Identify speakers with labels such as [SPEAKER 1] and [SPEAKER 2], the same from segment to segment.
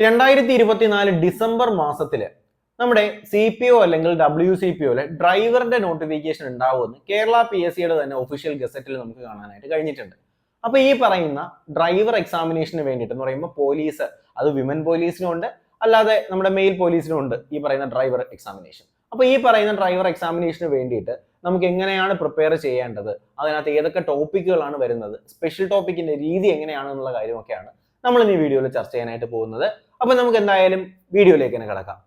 [SPEAKER 1] രണ്ടായിരത്തി ഇരുപത്തിനാല് ഡിസംബർ മാസത്തിൽ നമ്മുടെ സി പി ഒ അല്ലെങ്കിൽ ഡബ്ല്യു സി പി ഒയിലെ ഡ്രൈവറിന്റെ നോട്ടിഫിക്കേഷൻ ഉണ്ടാവുമെന്ന് കേരള പി എസ് സിയുടെ തന്നെ ഒഫീഷ്യൽ ഗസറ്റിൽ നമുക്ക് കാണാനായിട്ട് കഴിഞ്ഞിട്ടുണ്ട്. അപ്പൊ ഈ പറയുന്ന ഡ്രൈവർ എക്സാമിനേഷന് വേണ്ടിയിട്ട് എന്ന് പറയുമ്പോൾ പോലീസ് അത് വിമൻ പോലീസിനും ഉണ്ട്. അല്ലാതെ നമ്മുടെ മെയിൽ പോലീസിനും ഉണ്ട് ഈ പറയുന്ന ഡ്രൈവർ എക്സാമിനേഷൻ അപ്പൊ ഈ പറയുന്ന ഡ്രൈവർ എക്സാമിനേഷന് വേണ്ടിയിട്ട് നമുക്ക് എങ്ങനെയാണ് പ്രിപ്പയർ ചെയ്യേണ്ടത്? അതിനകത്ത് ഏതൊക്കെ ടോപ്പിക്കുകളാണ് വരുന്നത്? സ്പെഷ്യൽ ടോപ്പിക്കിന്റെ രീതി എങ്ങനെയാണെന്നുള്ള കാര്യമൊക്കെയാണ് നമ്മൾ ഈ വീഡിയോയിൽ ചർച്ച ചെയ്യാനായിട്ട് പോകുന്നത്. അപ്പൊ നമുക്ക് എന്തായാലും വീഡിയോയിലേക്ക് തന്നെ കിടക്കാം.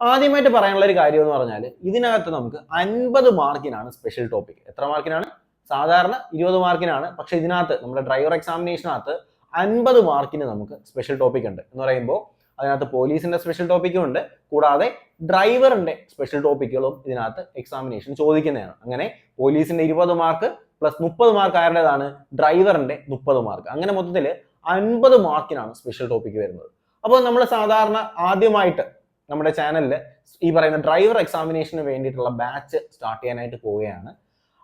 [SPEAKER 1] ആദ്യമായിട്ട് പറയാനുള്ള ഒരു കാര്യം എന്ന് പറഞ്ഞാൽ ഇതിനകത്ത് നമുക്ക് അൻപത് മാർക്കിനാണ് സ്പെഷ്യൽ ടോപ്പിക് എത്ര മാർക്കിനാണ്? സാധാരണ ഇരുപത് മാർക്കിനാണ്. പക്ഷെ ഇതിനകത്ത് നമ്മുടെ ഡ്രൈവർ എക്സാമിനേഷനകത്ത് അൻപത് മാർക്കിന് നമുക്ക് സ്പെഷ്യൽ ടോപ്പിക് ഉണ്ട് എന്ന് പറയുമ്പോൾ അതിനകത്ത് പോലീസിന്റെ സ്പെഷ്യൽ ടോപ്പിക്കും ഉണ്ട്. കൂടാതെ ഡ്രൈവറിന്റെ സ്പെഷ്യൽ ടോപ്പിക്കുകളും ഇതിനകത്ത് എക്സാമിനേഷൻ ചോദിക്കുന്നതാണ്. അങ്ങനെ പോലീസിന്റെ ഇരുപത് മാർക്ക് പ്ലസ് മുപ്പത് മാർക്ക് ആരുടേതാണ്? ഡ്രൈവറിന്റെ മുപ്പത് മാർക്ക്. അങ്ങനെ മൊത്തത്തിൽ അൻപത് മാർക്കിനാണ് സ്പെഷ്യൽ ടോപ്പിക് വരുന്നത്. അപ്പോൾ നമ്മൾ സാധാരണ ആദ്യമായിട്ട് നമ്മുടെ ചാനലിൽ ഈ പറയുന്ന ഡ്രൈവർ എക്സാമിനേഷന് വേണ്ടിയിട്ടുള്ള ബാച്ച് സ്റ്റാർട്ട് ചെയ്യാനായിട്ട് പോവുകയാണ്.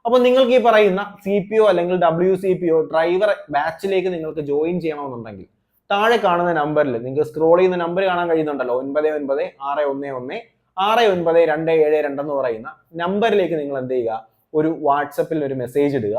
[SPEAKER 1] അപ്പോൾ നിങ്ങൾക്ക് ഈ പറയുന്ന സി പി ഒ അല്ലെങ്കിൽ W C P O driver ബാച്ചിലേക്ക് നിങ്ങൾക്ക് ജോയിൻ ചെയ്യണമെന്നുണ്ടെങ്കിൽ താഴെ കാണുന്ന നമ്പറിൽ നിങ്ങൾക്ക് സ്ക്രോൾ ചെയ്യുന്ന നമ്പർ കാണാൻ കഴിയുന്നുണ്ടല്ലോ. ഒൻപത് ഒൻപത് ആറ് ഒന്ന് ഒന്ന് ആറ് ഒൻപത് രണ്ട് ഏഴ് രണ്ടെന്ന് പറയുന്ന നമ്പറിലേക്ക് നിങ്ങൾ എന്ത് ചെയ്യുക? ഒരു വാട്സപ്പിൽ ഒരു മെസ്സേജ് ഇടുക.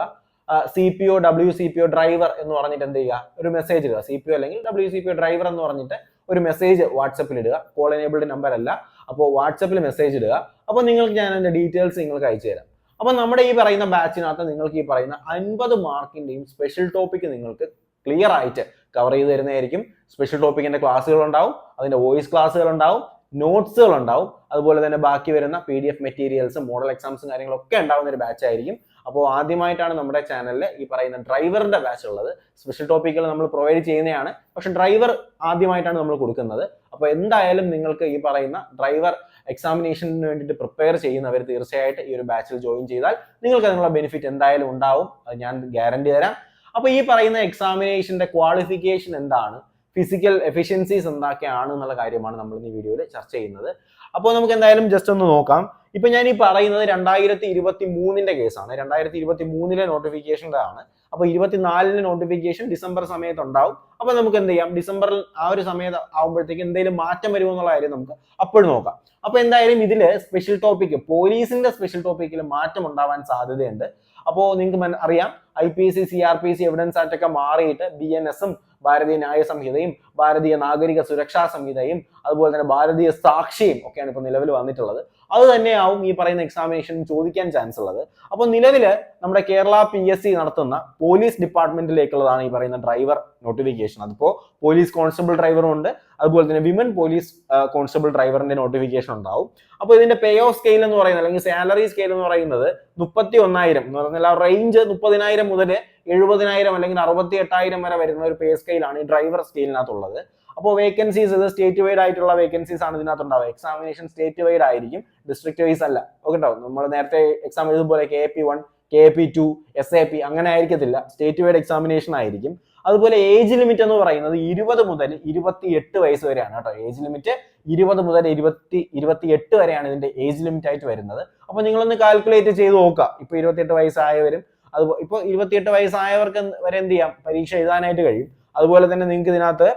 [SPEAKER 1] C P O W C P O driver എന്ന് പറഞ്ഞിട്ട് എന്ത് ചെയ്യുക? ഒരു മെസ്സേജ് ഇടുക. സി പി ഒ അല്ലെങ്കിൽ W C P O driver എന്ന് പറഞ്ഞിട്ട് ഒരു മെസ്സേജ് വാട്സപ്പിൽ ഇടുക. കോൾ എനേബിൾഡ് നമ്പർ അല്ല. അപ്പോൾ വാട്സപ്പിൽ മെസ്സേജ് ഇടുക. അപ്പോൾ നിങ്ങൾക്ക് ഞാൻ അതിന്റെ ഡീറ്റെയിൽസ് നിങ്ങൾക്ക് അയച്ചു തരാം. അപ്പോൾ നമ്മുടെ ഈ പറയുന്ന ബാച്ചിനകത്ത് നിങ്ങൾക്ക് ഈ പറയുന്ന അൻപത് മാർക്കിന്റെയും സ്പെഷ്യൽ ടോപ്പിക് നിങ്ങൾക്ക് ക്ലിയർ ആയിട്ട് കവർ ചെയ്ത് തരുന്നതായിരിക്കും. സ്പെഷ്യൽ ടോപ്പിക്കിന്റെ ക്ലാസ്സുകൾ ഉണ്ടാവും. അതിന്റെ വോയിസ് ക്ലാസ്സുകൾ ഉണ്ടാവും. നോട്ട്സുകൾ ഉണ്ടാവും അതുപോലെ തന്നെ ബാക്കി വരുന്ന പി ഡി എഫ് മെറ്റീരിയൽസും മോഡൽ എക്സാംസും കാര്യങ്ങളൊക്കെ ഉണ്ടാവുന്ന ഒരു ബാച്ച് ആയിരിക്കും. അപ്പോൾ ആദ്യമായിട്ടാണ് നമ്മുടെ ചാനലിൽ ഈ പറയുന്ന ഡ്രൈവറിന്റെ ബാച്ച് ഉള്ളത്. സ്പെഷ്യൽ ടോപ്പിക്കുകൾ നമ്മൾ പ്രൊവൈഡ് ചെയ്യുന്നതാണ്. പക്ഷെ ഡ്രൈവർ ആദ്യമായിട്ടാണ് നമ്മൾ കൊടുക്കുന്നത്. അപ്പോൾ എന്തായാലും നിങ്ങൾക്ക് ഈ പറയുന്ന ഡ്രൈവർ എക്സാമിനേഷന് വേണ്ടിയിട്ട് പ്രിപ്പയർ ചെയ്യുന്നവർ തീർച്ചയായിട്ടും ഈ ഒരു ബാച്ചിൽ ജോയിൻ ചെയ്താൽ നിങ്ങൾക്ക് അതിനുള്ള ബെനിഫിറ്റ് എന്തായാലും ഉണ്ടാവും. ഞാൻ ഗ്യാരണ്ടി തരാം. അപ്പോൾ ഈ പറയുന്ന എക്സാമിനേഷന്റെ ക്വാളിഫിക്കേഷൻ എന്താണ്? ഫിസിക്കൽ എഫിഷ്യൻസീസ് എന്തൊക്കെയാണ് എന്നുള്ള കാര്യമാണ് നമ്മൾ ഈ വീഡിയോയിൽ ചർച്ച ചെയ്യുന്നത്. അപ്പോൾ നമുക്ക് എന്തായാലും ജസ്റ്റ് ഒന്ന് നോക്കാം. ഇപ്പൊ ഞാൻ ഈ പറയുന്നത് രണ്ടായിരത്തി ഇരുപത്തി മൂന്നിന്റെ കേസാണ്. രണ്ടായിരത്തി ഇരുപത്തി മൂന്നിലെ നോട്ടിഫിക്കേഷന്റെ ആണ് അപ്പൊ ഇരുപത്തിനാലിന് നോട്ടിഫിക്കേഷൻ ഡിസംബർ സമയത്ത് ഉണ്ടാവും. അപ്പൊ നമുക്ക് എന്ത് ചെയ്യാം? ഡിസംബറിൽ ആ ഒരു സമയത്ത് ആകുമ്പോഴത്തേക്ക് എന്തെങ്കിലും മാറ്റം വരുമോ എന്നുള്ള കാര്യം നമുക്ക് അപ്പോഴും നോക്കാം. അപ്പൊ എന്തായാലും ഇതിൽ സ്പെഷ്യൽ ടോപ്പിക് പോലീസിന്റെ സ്പെഷ്യൽ ടോപ്പിക്കിൽ മാറ്റം ഉണ്ടാവാൻ സാധ്യതയുണ്ട്. അപ്പോൾ നിങ്ങൾക്ക് അറിയാം I P C C R P C evidence act ഒക്കെ മാറിയിട്ട് ബി എൻ എസും ഭാരതീയ ന്യായ സംഹിതയും ഭാരതീയ നാഗരിക സുരക്ഷാ സംഹിതയും അതുപോലെ തന്നെ ഭാരതീയ സാക്ഷിയും ഒക്കെയാണ് ഇപ്പോൾ നിലവിൽ വന്നിട്ടുള്ളത്. അത് തന്നെയാവും ഈ പറയുന്ന എക്സാമിനേഷൻ ചോദിക്കാൻ ചാൻസ് ഉള്ളത്. അപ്പോൾ നിലവിൽ നമ്മുടെ കേരള പി എസ് സി നടത്തുന്ന പോലീസ് ഡിപ്പാർട്ട്മെന്റിലേക്കുള്ളതാണ് ഈ പറയുന്ന ഡ്രൈവർ നോട്ടിഫിക്കേഷൻ അതിപ്പോ പോലീസ് കോൺസ്റ്റബിൾ ഡ്രൈവറും ഉണ്ട്. അതുപോലെ തന്നെ വിമൻ പോലീസ് കോൺസ്റ്റബിൾ ഡ്രൈവറിന്റെ നോട്ടിഫിക്കേഷൻ ഉണ്ടാവും. അപ്പോൾ ഇതിന്റെ പേ ഓഫ് സ്കെയിൽ എന്ന് പറയുന്നത് അല്ലെങ്കിൽ സാലറി സ്കെയിൽ എന്ന് പറയുന്നത് മുപ്പത്തി ഒന്നായിരം എന്ന് പറഞ്ഞാൽ ആ റേഞ്ച് മുപ്പതിനായിരം മുതൽ എഴുപതിനായിരം അല്ലെങ്കിൽ അറുപത്തി എട്ടായിരം വരെ വരുന്ന ഒരു പേ സ്കെയിലാണ് ഈ ഡ്രൈവർ സ്കെയിലിനകത്തുള്ളത് അപ്പോൾ വേക്കൻസീസ് ഇത് സ്റ്റേറ്റ് വൈഡ് ആയിട്ടുള്ള വേക്കൻസീസ് ആണ് ഇതിനകത്ത് ഉണ്ടാവുക എക്സാമിനേഷൻ സ്റ്റേറ്റ് വൈഡ് ആയിരിക്കും ഡിസ്ട്രിക്ട് വൈസ് അല്ല. ഓക്കെ ഉണ്ടാവും നമ്മൾ നേരത്തെ എക്സാം എഴുതുമ്പോൾ K P one K P two S A P അങ്ങനെ ആയിരിക്കത്തില്ല. സ്റ്റേറ്റ് വൈഡ് എക്സാമിനേഷൻ ആയിരിക്കും. അതുപോലെ ഏജ് ലിമിറ്റ് എന്ന് പറയുന്നത് ഇരുപത് മുതൽ ഇരുപത്തി എട്ട് വയസ്സ് വരെയാണ് കേട്ടോ. ഏജ് ലിമിറ്റ് ഇരുപത് മുതൽ ഇരുപത്തി ഇരുപത്തി എട്ട് വരെയാണ് ഇതിന്റെ ഏജ് ലിമിറ്റ് ആയിട്ട് വരുന്നത്. അപ്പൊ നിങ്ങളൊന്ന് കാൽക്കുലേറ്റ് ചെയ്ത് നോക്കുക. ഇപ്പൊ ഇരുപത്തിയെട്ട് വയസ്സായവരും അത് ഇപ്പോൾ ഇരുപത്തിയെട്ട് വയസ്സായവർക്ക് വരെ എന്ത് ചെയ്യാം? പരീക്ഷ എഴുതാനായിട്ട് കഴിയും. അതുപോലെ തന്നെ നിങ്ങൾക്ക് ഇതിനകത്ത്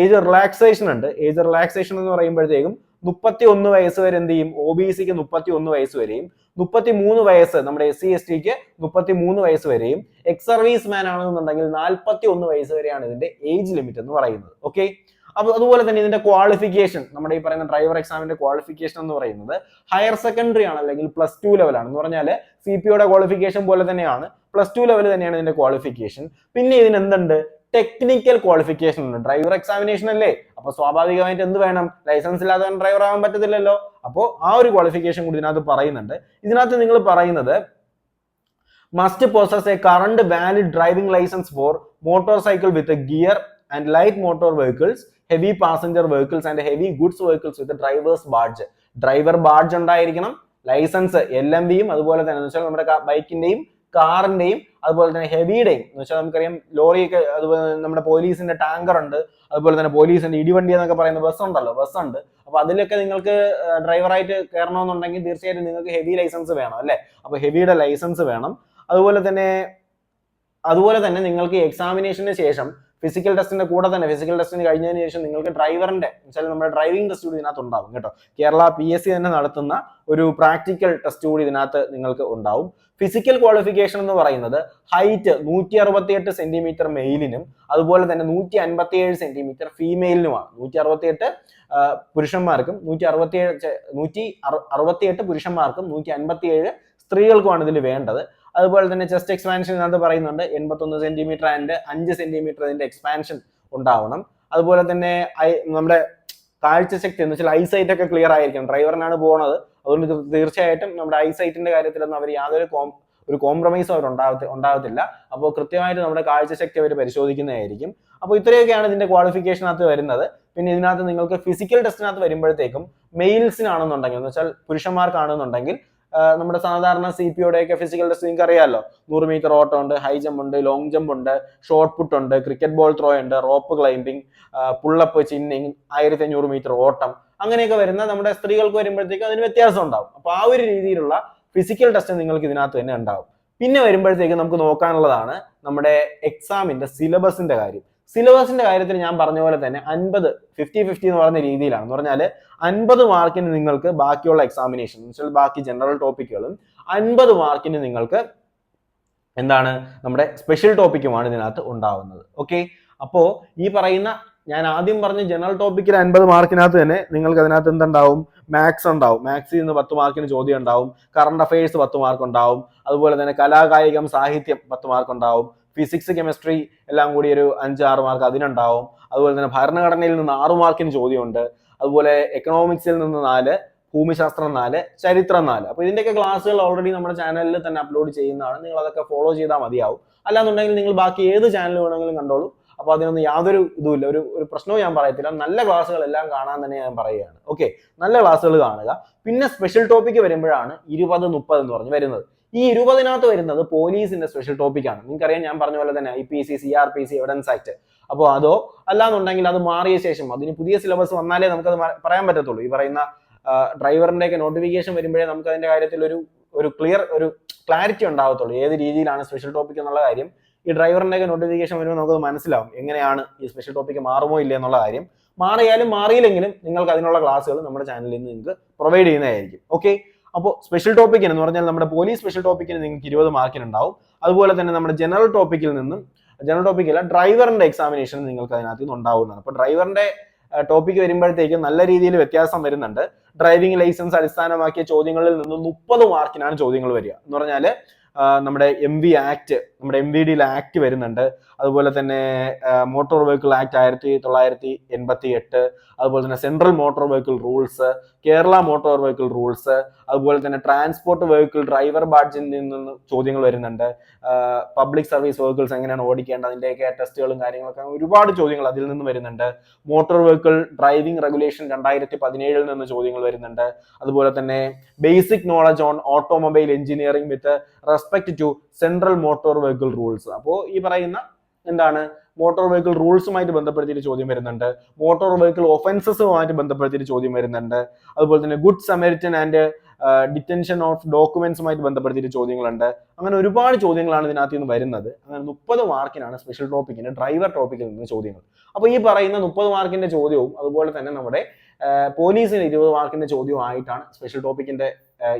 [SPEAKER 1] ഏജ് റിലാക്സേഷൻ ഉണ്ട്. ഏജ് റിലാക്സേഷൻ എന്ന് പറയുമ്പോഴത്തേക്കും മുപ്പത്തി ഒന്ന് വയസ്സ് വരെ എന്ത് ചെയ്യും? ഒ ബി സിക്ക് മുപ്പത്തി ഒന്ന് വയസ്സ് വരെയും മുപ്പത്തി മൂന്ന് വയസ്സ് നമ്മുടെ എസ് സി എസ് ടിക്ക് മുപ്പത്തി മൂന്ന് വയസ്സ് വരെയും എക്സ് സർവീസ് മാൻ ആണെന്നുണ്ടെങ്കിൽ നാൽപ്പത്തി ഒന്ന് വയസ്സ് വരെയാണ് ഇതിന്റെ ഏജ് ലിമിറ്റ് എന്ന് പറയുന്നത്. ഓക്കെ അപ്പൊ അതുപോലെ തന്നെ ഇതിന്റെ ക്വാളിഫിക്കേഷൻ നമ്മുടെ ഈ പറയുന്ന ഡ്രൈവർ എക്സാമിന്റെ ക്വാളിഫിക്കേഷൻ എന്ന് പറയുന്നത് ഹയർ സെക്കൻഡറി ആണ് അല്ലെങ്കിൽ പ്ലസ് ടു ലെവലാണ് എന്ന് പറഞ്ഞാൽ സി പി ഒയുടെ ക്വാളിഫിക്കേഷൻ പോലെ തന്നെയാണ് പ്ലസ് ടു ലെവൽ തന്നെയാണ് ഇതിന്റെ ക്വാളിഫിക്കേഷൻ പിന്നെ ഇതിന് എന്തുണ്ട്? ടെക്നിക്കൽ ക്വാളിഫിക്കേഷൻ ഉണ്ട്. ഡ്രൈവർ എക്സാമിനേഷൻ അല്ലേ? അപ്പൊ സ്വാഭാവികമായിട്ട് എന്ത് വേണം? ലൈസൻസ് ഇല്ലാതെ ഡ്രൈവർ ആവാൻ പറ്റത്തില്ലല്ലോ. അപ്പോൾ ആ ഒരു ക്വാളിഫിക്കേഷൻ കൂടി ഇതിനകത്ത് പറയുന്നുണ്ട്. ഇതിനകത്ത് നിങ്ങൾ പറയുന്നത് must possess a current valid driving licence for motor cycle with gear and light motor vehicles heavy passenger vehicles and heavy goods vehicles with drivers badge driver badge ഉണ്ടായിരിക്കണം. ലൈസൻസ് എൽ എം ബിയും അതുപോലെ തന്നെ വെച്ചാൽ നമ്മുടെ ബൈക്കിന്റെയും കാറിന്റെയും അതുപോലെ തന്നെ ഹെവിയുടെയും. എന്ന് വെച്ചാൽ നമുക്കറിയാം ലോറിയൊക്കെ അതുപോലെ നമ്മുടെ പോലീസിന്റെ ടാങ്കർ ഉണ്ട് അതുപോലെ തന്നെ പോലീസിന്റെ ഇടിവണ്ടി എന്നൊക്കെ പറയുന്ന ബസ് ഉണ്ടല്ലോ ബസ് ഉണ്ട്. അപ്പൊ അതിലൊക്കെ നിങ്ങൾക്ക് ഡ്രൈവറായിട്ട് കയറണമെന്നുണ്ടെങ്കിൽ തീർച്ചയായിട്ടും നിങ്ങൾക്ക് ഹെവി ലൈസൻസ് വേണം അല്ലേ? അപ്പൊ ഹെവിയുടെ ലൈസൻസ് വേണം. അതുപോലെ തന്നെ അതുപോലെ തന്നെ നിങ്ങൾക്ക് എക്സാമിനേഷന് ശേഷം ഫിസിക്കൽ ടെസ്റ്റിന്റെ കൂടെ തന്നെ ഫിസിക്കൽ ടെസ്റ്റിന് കഴിഞ്ഞതിന് ശേഷം നിങ്ങൾക്ക് ഡ്രൈവറിന്റെ വെച്ചാൽ നമ്മുടെ ഡ്രൈവിംഗ് ടെസ്റ്റ് കൂടി ഇതിനകത്ത് ഉണ്ടാവും കേട്ടോ. കേരള പി എസ് സി തന്നെ നടത്തുന്ന ഒരു പ്രാക്ടിക്കൽ ടെസ്റ്റ് കൂടി ഇതിനകത്ത് നിങ്ങൾക്ക് ഉണ്ടാവും. ഫിസിക്കൽ ക്വാളിഫിക്കേഷൻ എന്ന് പറയുന്നത് ഹൈറ്റ് നൂറ്റി അറുപത്തിയെട്ട് സെന്റിമീറ്റർ മെയിലിനും അതുപോലെ തന്നെ നൂറ്റി അൻപത്തിയേഴ് സെന്റിമീറ്റർ ഫീമെയിലിനുമാണ് നൂറ്റി അറുപത്തിയെട്ട് പുരുഷന്മാർക്കും നൂറ്റി അറുപത്തിയേഴ് നൂറ്റി അറുപത്തിയെട്ട് പുരുഷന്മാർക്കും നൂറ്റി അൻപത്തിയേഴ് സ്ത്രീകൾക്കുമാണ് ഇതിൽ വേണ്ടത്. അതുപോലെ തന്നെ ചെസ്റ്റ് എക്സ്പാൻഷൻ ഇതിനകത്ത് പറയുന്നുണ്ട്. എൺപത്തൊന്ന് സെന്റിമീറ്റർ ആൻഡ് അഞ്ച് സെന്റിമീറ്റർ ഇതിന്റെ എക്സ്പാൻഷൻ ഉണ്ടാവണം. അതുപോലെ തന്നെ നമ്മുടെ കാഴ്ചശക്തി എന്ന് വെച്ചാൽ ഐസൈറ്റ് ഒക്കെ ക്ലിയർ ആയിരിക്കണം. ഡ്രൈവറിനാണ് പോകുന്നത് അതുകൊണ്ട് തീർച്ചയായിട്ടും നമ്മുടെ ഐസൈറ്റിന്റെ കാര്യത്തിലൊന്നും അവർ യാതൊരു കോം ഒരു കോംപ്രമൈസും അവർ ഉണ്ടാകത്തി ഉണ്ടാകത്തില്ല അപ്പോൾ കൃത്യമായിട്ട് നമ്മുടെ കാഴ്ചശക്തി അവർ പരിശോധിക്കുന്നതായിരിക്കും. അപ്പോൾ ഇത്രയൊക്കെയാണ് ഇതിന്റെ ക്വാളിഫിക്കേഷനകത്ത് വരുന്നത്. പിന്നെ ഇതിനകത്ത് നിങ്ങൾക്ക് ഫിസിക്കൽ ടെസ്റ്റിനകത്ത് വരുമ്പോഴത്തേക്കും മെയിൽസിനാണെന്നുണ്ടെങ്കിൽ എന്ന് വെച്ചാൽ പുരുഷന്മാർക്കാണെന്നുണ്ടെങ്കിൽ നമ്മുടെ സാധാരണ സി പി ഒക്കെ ഫിസിക്കൽ ടെസ്റ്റ് നിങ്ങൾക്ക് അറിയാമല്ലോ നൂറ് മീറ്റർ ഓട്ടം ഉണ്ട് ഹൈ ജമ്പ് ഉണ്ട് ലോങ് ജമ്പ് ഉണ്ട് ഷോർട്ട് പുട്ട് ഉണ്ട് ക്രിക്കറ്റ് ബോൾ ത്രോ ഉണ്ട് rope climbing pull up chinning ആയിരത്തി അഞ്ഞൂറ് മീറ്റർ ഓട്ടം. അങ്ങനെയൊക്കെ വരുന്ന നമ്മുടെ സ്ത്രീകൾക്ക് വരുമ്പോഴത്തേക്ക് അതിന് വ്യത്യാസം ഉണ്ടാവും. അപ്പൊ ആ ഒരു രീതിയിലുള്ള ഫിസിക്കൽ ടെസ്റ്റ് നിങ്ങൾക്ക് ഇതിനകത്ത് തന്നെ ഉണ്ടാവും. പിന്നെ വരുമ്പോഴത്തേക്ക് നമുക്ക് നോക്കാനുള്ളതാണ് നമ്മുടെ എക്സാമിന്റെ സിലബസിന്റെ കാര്യം. സിലബസിന്റെ കാര്യത്തിൽ ഞാൻ പറഞ്ഞ പോലെ തന്നെ അൻപത് ഫിഫ്റ്റി ഫിഫ്റ്റി എന്ന് പറഞ്ഞ രീതിയിലാണ്. എന്ന് പറഞ്ഞാൽ അൻപത് മാർക്കിന് നിങ്ങൾക്ക് ബാക്കിയുള്ള എക്സാമിനേഷൻ ബാക്കി ജനറൽ ടോപ്പിക്കുകളും അൻപത് മാർക്കിന് നിങ്ങൾക്ക് എന്താണ് നമ്മുടെ സ്പെഷ്യൽ ടോപ്പിക്കുമാണ് ഇതിനകത്ത് ഉണ്ടാവുന്നത്. ഓക്കെ അപ്പോ ഈ പറയുന്ന ഞാൻ ആദ്യം പറഞ്ഞ ജനറൽ ടോപ്പിക്കിൽ അൻപത് മാർക്കിനകത്ത് തന്നെ നിങ്ങൾക്ക് അതിനകത്ത് എന്തുണ്ടാവും? മാത്സ് ഉണ്ടാവും. മാത്സിൽ നിന്ന് പത്ത് മാർക്കിന് ചോദ്യം ഉണ്ടാവും. കറണ്ട് അഫയേഴ്സ് പത്ത് മാർക്ക് ഉണ്ടാവും അതുപോലെ തന്നെ കലാകായികം സാഹിത്യം പത്ത് മാർക്ക് ഉണ്ടാവും ഫിസിക്സ് കെമിസ്ട്രി എല്ലാം കൂടി ഒരു അഞ്ച് ആറ് മാർക്ക് അതിനുണ്ടാവും. അതുപോലെ തന്നെ ഭരണഘടനയിൽ നിന്ന് ആറ് മാർക്കിന് ചോദ്യമുണ്ട്. അതുപോലെ എക്കണോമിക്സിൽ നിന്ന് നാല് ഭൂമിശാസ്ത്രം നാല് ചരിത്രം നാല്. അപ്പൊ ഇതിന്റെയൊക്കെ ക്ലാസ്സുകൾ ഓൾറെഡി നമ്മുടെ ചാനലിൽ തന്നെ അപ്ലോഡ് ചെയ്യുന്നതാണ്. നിങ്ങൾ അതൊക്കെ ഫോളോ ചെയ്താൽ മതിയാവും. അല്ലാന്നുണ്ടെങ്കിൽ നിങ്ങൾ ബാക്കി ഏത് ചാനൽ വേണമെങ്കിലും കണ്ടോളൂ. അപ്പൊ അതിനൊന്നും യാതൊരു ഇതുമില്ല. ഒരു ഒരു പ്രശ്നവും ഞാൻ പറയത്തില്ല. നല്ല ക്ലാസ്സുകൾ എല്ലാം കാണാൻ തന്നെ ഞാൻ പറയുകയാണ്. ഓക്കെ നല്ല ക്ലാസ്സുകൾ കാണുക. പിന്നെ സ്പെഷ്യൽ ടോപ്പിക്ക് വരുമ്പോഴാണ് ഇരുപത് മുപ്പത് എന്ന് പറഞ്ഞ് വരുന്നത്. ഈ ഇരുപതിനകത്ത് വരുന്നത് പോലീസിന്റെ സ്പെഷ്യൽ ടോപ്പിക്കാണ് നിങ്ങൾക്കറിയാം ഞാൻ പറഞ്ഞ പോലെ തന്നെ I P C C R P C evidence act അപ്പോൾ അതോ അല്ലാന്നുണ്ടെങ്കിൽ അത് മാറിയ ശേഷം അതിന് പുതിയ സിലബസ് വന്നാലേ നമുക്കത് പറയാൻ പറ്റത്തുള്ളൂ. ഈ പറയുന്ന ഡ്രൈവറിന്റെ ഒക്കെ നോട്ടിഫിക്കേഷൻ വരുമ്പോഴേ നമുക്ക് അതിന്റെ കാര്യത്തിൽ ഒരു ഒരു ക്ലിയർ ഒരു ക്ലാരിറ്റി ഉണ്ടാവത്തുള്ളൂ ഏത് രീതിയിലാണ് സ്പെഷ്യൽ ടോപ്പിക് എന്നുള്ള കാര്യം. ഈ ഡ്രൈവറിന്റെ ഒക്കെ നോട്ടിഫിക്കേഷൻ വരുമ്പോൾ നമുക്ക് മനസ്സിലാവും. എങ്ങനെയാണ് ഈ സ്പെഷ്യൽ ടോപ്പിക് മാറുമോ ഇല്ല എന്നുള്ള കാര്യം. മാറിയാലും മാറിയില്ലെങ്കിലും നിങ്ങൾക്ക് അതിനുള്ള ക്ലാസ്സുകൾ നമ്മുടെ ചാനലിൽ നിന്ന് നിങ്ങൾക്ക് പ്രൊവൈഡ് ചെയ്യുന്നതായിരിക്കും. ഓക്കെ അപ്പോൾ സ്പെഷ്യൽ ടോപ്പിക്കിന് എന്ന് പറഞ്ഞാൽ നമ്മുടെ പോലീസ് സ്പെഷ്യൽ ടോപ്പിക്കിന് നിങ്ങൾക്ക് ഇരുപത് മാർക്കിന് ഉണ്ടാവും. അതുപോലെ തന്നെ നമ്മുടെ ജനറൽ ടോപ്പിക്കിൽ നിന്നും ജനറൽ ടോപ്പിക്കല്ല ഡ്രൈവറിന്റെ എക്സാമിനേഷൻ നിങ്ങൾക്ക് അതിനകത്ത് നിന്ന് ഉണ്ടാവുന്നതാണ്. അപ്പോൾ ഡ്രൈവറിന്റെ ടോപ്പിക്ക് വരുമ്പോഴത്തേക്കും നല്ല രീതിയിൽ വ്യത്യാസം വരുന്നുണ്ട്. ഡ്രൈവിംഗ് ലൈസൻസ് അടിസ്ഥാനമാക്കിയ ചോദ്യങ്ങളിൽ നിന്ന് മുപ്പത് മാർക്കിനാണ് ചോദ്യങ്ങൾ വരിക. എന്ന് പറഞ്ഞാൽ നമ്മുടെ എം വി ആക്ട് നമ്മുടെ എം വി ഡിയിൽ ആക്ട് വരുന്നുണ്ട്. അതുപോലെ തന്നെ മോട്ടോർ വെഹിക്കിൾ ആക്ട് ആയിരത്തി തൊള്ളായിരത്തി എൺപത്തി എട്ട് അതുപോലെ തന്നെ central motor vehicle rules Kerala motor vehicle rules അതുപോലെ തന്നെ ട്രാൻസ്പോർട്ട് വെഹിക്കിൾ ഡ്രൈവർ ബാഡ്ജിൽ നിന്ന് ചോദ്യങ്ങൾ വരുന്നുണ്ട്. പബ്ലിക് സർവീസ് വെഹിക്കിൾസ് എങ്ങനെയാണ് ഓടിക്കേണ്ടത്? അതിന്റെയൊക്കെ ടെസ്റ്റുകളും കാര്യങ്ങളൊക്കെ ഒരുപാട് ചോദ്യങ്ങൾ അതിൽ നിന്ന് വരുന്നുണ്ട്. മോട്ടോർ വെഹിക്കിൾ ഡ്രൈവിംഗ് റെഗുലേഷൻ രണ്ടായിരത്തി പതിനേഴിൽ നിന്ന് ചോദ്യങ്ങൾ വരുന്നുണ്ട്. അതുപോലെ തന്നെ basic knowledge on automobile engineering with respect to central motor vehicle rules അപ്പോൾ ഈ പറയുന്ന എന്താണ്? മോട്ടോർ വെഹിക്കിൾ റൂൾസുമായിട്ട് ബന്ധപ്പെടുത്തിയിട്ട് ചോദ്യം വരുന്നുണ്ട്. മോട്ടോർ വെഹിക്കിൾ ഒഫൻസസുമായിട്ട് ബന്ധപ്പെടുത്തിയിട്ട് ചോദ്യം വരുന്നുണ്ട്. അതുപോലെ തന്നെ good Samaritan and detention of ഡോക്യുമെന്റ്സുമായിട്ട് ബന്ധപ്പെടുത്തിയിട്ട് ചോദ്യങ്ങളുണ്ട്. അങ്ങനെ ഒരുപാട് ചോദ്യങ്ങളാണ് ഇതിനകത്ത് നിന്ന് വരുന്നത്. അങ്ങനെ മുപ്പത് മാർക്കിനാണ് സ്പെഷ്യൽ ടോപ്പിക്കിന്റെ ഡ്രൈവർ ടോപ്പിക്കിൽ നിന്ന് ചോദ്യങ്ങൾ. അപ്പോൾ ഈ പറയുന്ന മുപ്പത് മാർക്കിന്റെ ചോദ്യവും അതുപോലെ തന്നെ നമ്മുടെ പോലീസിന് ഇരുപത് മാർക്കിന്റെ ചോദ്യമായിട്ടാണ് സ്പെഷ്യൽ ടോപ്പിക്കിന്റെ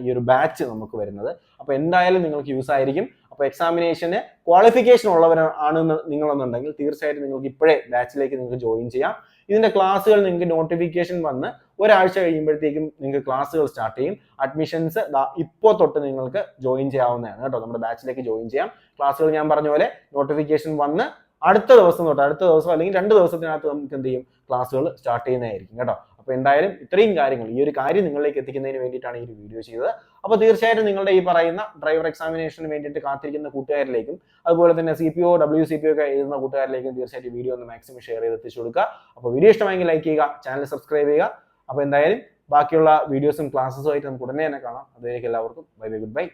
[SPEAKER 1] ഈ ഒരു ബാച്ച് നമുക്ക് വരുന്നത്. അപ്പോൾ എന്തായാലും നിങ്ങൾക്ക് യൂസ് ആയിരിക്കും. അപ്പോൾ എക്സാമിനേഷന് ക്വാളിഫിക്കേഷൻ ഉള്ളവരാണ് നിങ്ങളെന്നുണ്ടെങ്കിൽ തീർച്ചയായിട്ടും നിങ്ങൾക്ക് ഇപ്പോഴേ ബാച്ചിലേക്ക് നിങ്ങൾക്ക് ജോയിൻ ചെയ്യാം. ഇതിന്റെ ക്ലാസ്സുകൾ നിങ്ങൾക്ക് നോട്ടിഫിക്കേഷൻ വന്ന് ഒരാഴ്ച കഴിയുമ്പോഴത്തേക്കും നിങ്ങൾക്ക് ക്ലാസ്സുകൾ സ്റ്റാർട്ട് ചെയ്യും. അഡ്മിഷൻസ് ഇപ്പോൾ തൊട്ട് നിങ്ങൾക്ക് ജോയിൻ ചെയ്യാവുന്നതാണ് കേട്ടോ. നമ്മുടെ ബാച്ചിലേക്ക് ജോയിൻ ചെയ്യാം. ക്ലാസ്സുകൾ ഞാൻ പറഞ്ഞ പോലെ നോട്ടിഫിക്കേഷൻ വന്ന് അടുത്ത ദിവസം തൊട്ട് അടുത്ത ദിവസം അല്ലെങ്കിൽ രണ്ട് ദിവസത്തിനകത്ത് നമുക്ക് എന്ത് ചെയ്യും? ക്ലാസ്സുകൾ സ്റ്റാർട്ട് ചെയ്യുന്നതായിരിക്കും കേട്ടോ. അപ്പോൾ എന്തായാലും ഇത്രയും കാര്യങ്ങൾ ഈ ഒരു കാര്യം നിങ്ങളിലേക്ക് എത്തിക്കുന്നതിന് വേണ്ടിയിട്ടാണ് ഈ ഒരു വീഡിയോ ചെയ്തത്. അപ്പോൾ തീർച്ചയായിട്ടും നിങ്ങളുടെ ഈ പറയുന്ന ഡ്രൈവർ എക്സാമിനേഷന് വേണ്ടിയിട്ട് കാത്തിരിക്കുന്ന കൂട്ടുകാരിലേക്കും അതുപോലെ തന്നെ C P O W C P ഒക്കെ എഴുതുന്ന കൂട്ടുകാരിലേക്കും തീർച്ചയായിട്ടും വീഡിയോ ഒന്ന് മാക്സിമം ഷെയർ ചെയ്ത് എത്തിച്ചു കൊടുക്കുക. അപ്പോൾ വീഡിയോ ഇഷ്ടമായെങ്കിൽ ലൈക്ക് ചെയ്യുക ചാനൽ സബ്സ്ക്രൈബ് ചെയ്യുക. അപ്പോൾ എന്തായാലും ബാക്കിയുള്ള വീഡിയോസും ക്ലാസ്സും ആയിട്ട് നമുക്ക് ഉടനെ തന്നെ കാണാം. അതിലേക്ക് എല്ലാവർക്കും bye bye goodbye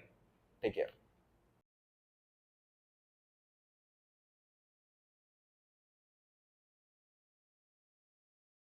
[SPEAKER 1] take care